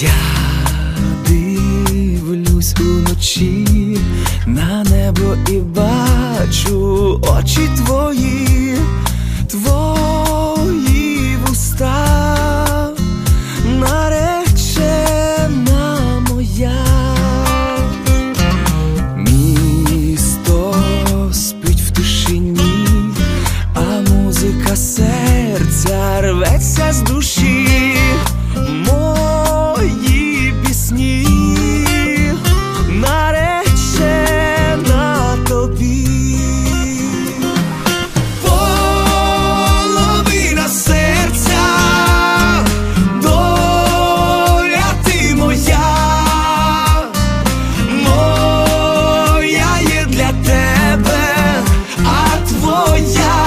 Я дивлюсь уночі на небо і бачу очі твої, твої. моя.